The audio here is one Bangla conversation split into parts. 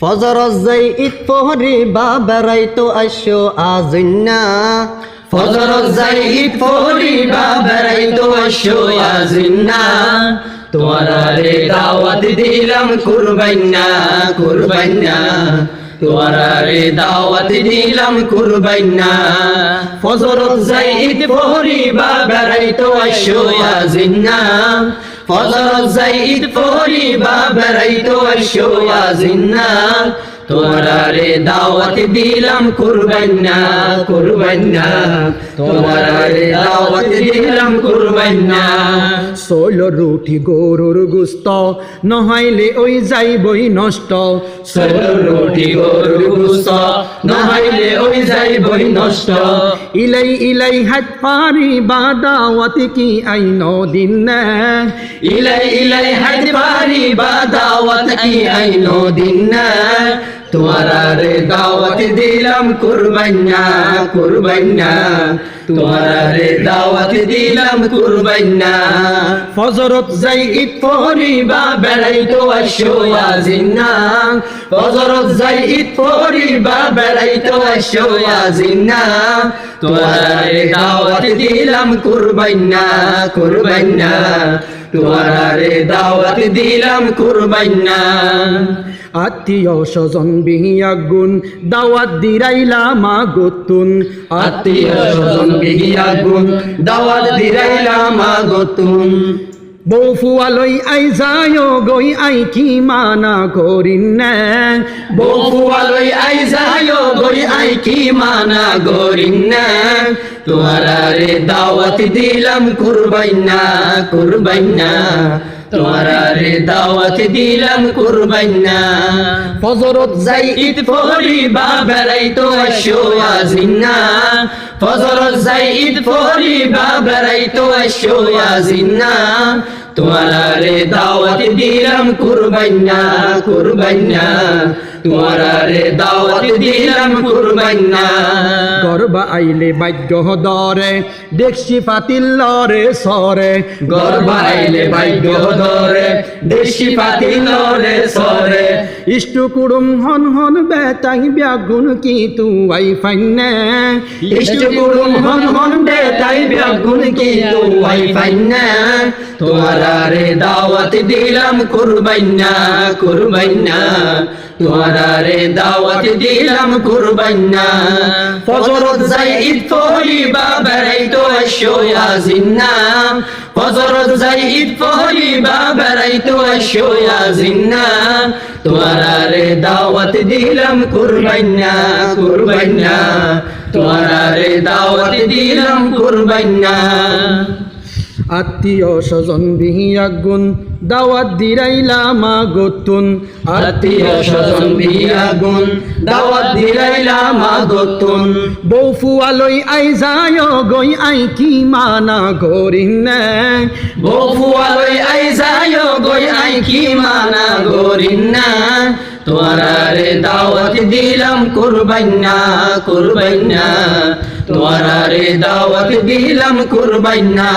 ফজর যাই ঈদ পহরি বা বেড়াইতো আসো আজিন্না। ফজর যাই ঈদ পড়িবা বেড়াইতো আসো আজিন্না। তোমারা দাওয়াত দিলাম কুরবাইনা কুরবাইনা তোমারা দাওয়াত দিলাম কুরবাইনা ফজর যাই ঈদ পড়িবা বেড়াইতো আসো আজিন্না। ফজর যাই ঈদ পড়িবা বেড়াইতো আসো আজিন্না তোমরা দাওয়াত দিলাম কুরবাইনা কুরবাইনা তোমরা দাওয়াত দিলাম কুরবাইনা শৈল রুটি গরুর গুস্ত নহাইলে ওই যাইবই নষ্ট। সরল রুটি গরু গুস্ত নহাইলে ওই যাইবই নষ্ট। ইলাই ইলাই হাত পারি বাদাওয়াত কি আইন দিন না? ইলাই ইলাই হাত পারি বা দাওয়াত কি আইনো দিন না? তোমারা রে দাওয়াত দিলাম কুরবাইনা কুরবাইনা তোমারা রে দাওয়াত দিলাম কুরবাইনা ফজরত যাই ঈদ পরিবা বেড়াইতো আসো আজিনা ফজরত যাই ঈদ পরিবা বেড়াইতো আসো আজিনা তোমারে দাওয়াত দিলাম কুরবাইনা কুরবাইনা তোমারে দাওয়াত দিলাম কুরবাইনা আত্মীয় স্বজন বিহিয়া গুণ দাওয়াত দিরাইলা মা গতুন আত্মীয় স্বজন বিহিয়া গুণ দাওয়াত দিরাইলা মা বৌ ফুয়ালই আই যায় গই আই কি মানা করিন বফুয়ালই আই যায় গই আই কি মানা গরিনা তোমারা দাওয়াত দিলাম কুরবাইনা কুরবাইনা তোমারা দাওয়াত দিলাম কুরবাইনা ফজরত যাই ঈদ পড়িবা বেড়াইতো আসো আজিনা ফজরত যাই ঈদ পড়িবা বেড়াইতো আসো আজিনা তোমারা রে দাওয়াত দিলাম কুরবাইনা কুরবাইনা। তোমারা দাওয়াত দিলাম কুরবাইনা। গর্বা আইলে বাদ্য দরে দেখছি পাতিল লরে সরে গর্বাইলে বাদ্য ধরে দেশি পাতিল রে সরে ইষ্টু কুড়ুম হন হন বেতাই ব্যাগুন কি তু আই ফাইনে? ইষ্ট কুড়ুম হন হন বেতাই ব্যাগুন কি তু আই ফাইনে? তোমার রে দাওয়াত দিলাম কুরবাইনা কুরবাইনা। তোমারা রে দাওয়াত দিলাম কুরবাইনা ফজরত যাই ঈদ পড়িবা বেড়াইতো আসো আজিনা ফজরত যাই ঈদ পড়িবা বেড়াইতো আসো আজিনা তোমারা রে দাওয়াত দিলাম কুরবাইনা কুরবাইনা তোমারা রে দাওয়াত দিলাম কুরবাইনা আত্মীয় স্বজন বিহিয়া গুণ, দাওয়াত দিরাইলা মা গতুন আত্মীয় স্বজন বিয়া গুণ, দাওয়াত দিলাইলাম আগতুন বৌ ফুয়ালই আই যায় গই আই কি মানা করিন না। বফুয়ালই আই যায় গই আই কি মানা গরিনা তোমারা রে দাওয়াত দিলাম কুরবাইনা কুরবাইনা দাওয়াত দিলাম কুরবাইনা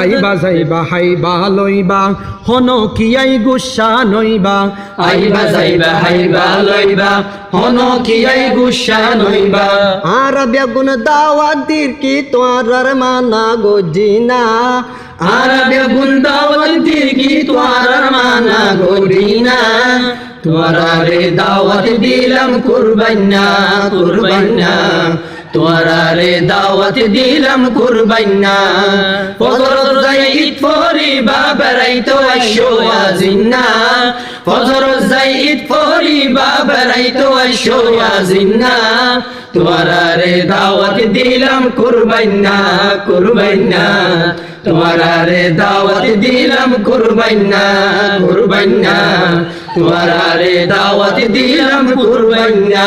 আইবা যাইবা হাইবা লইবা হন কি আই গুসা নইবা। আইবা যাইবা হাইবা লইবা হন কি আই গুসা নইবা। আর বেগুন দাওয়াতির কি তোয়ার মানা গজিনা আর বেগুন দাওয়াত কি তোমার মানা গরিনা তোমারা রে দাওয়াত দিলাম কুরবাইনা কুরবাইনা তোমারা রে দাওয়াত দিলাম কুরবাইনা ফজর যাই ঈদ পড়িবা বেড়াইতো আসো আজিনা ফজর যাই ঈদ পড়িবা বেড়াইতো আসো আজিনা তোমারা রে দাওয়াত দিলাম কুরবাইনা কুরবাইনা তোমারা রে দাওয়াত দিলাম কুরবাইনা কুরবাইনা তোমারা রে দাওয়াত দিলাম কুরবাইনা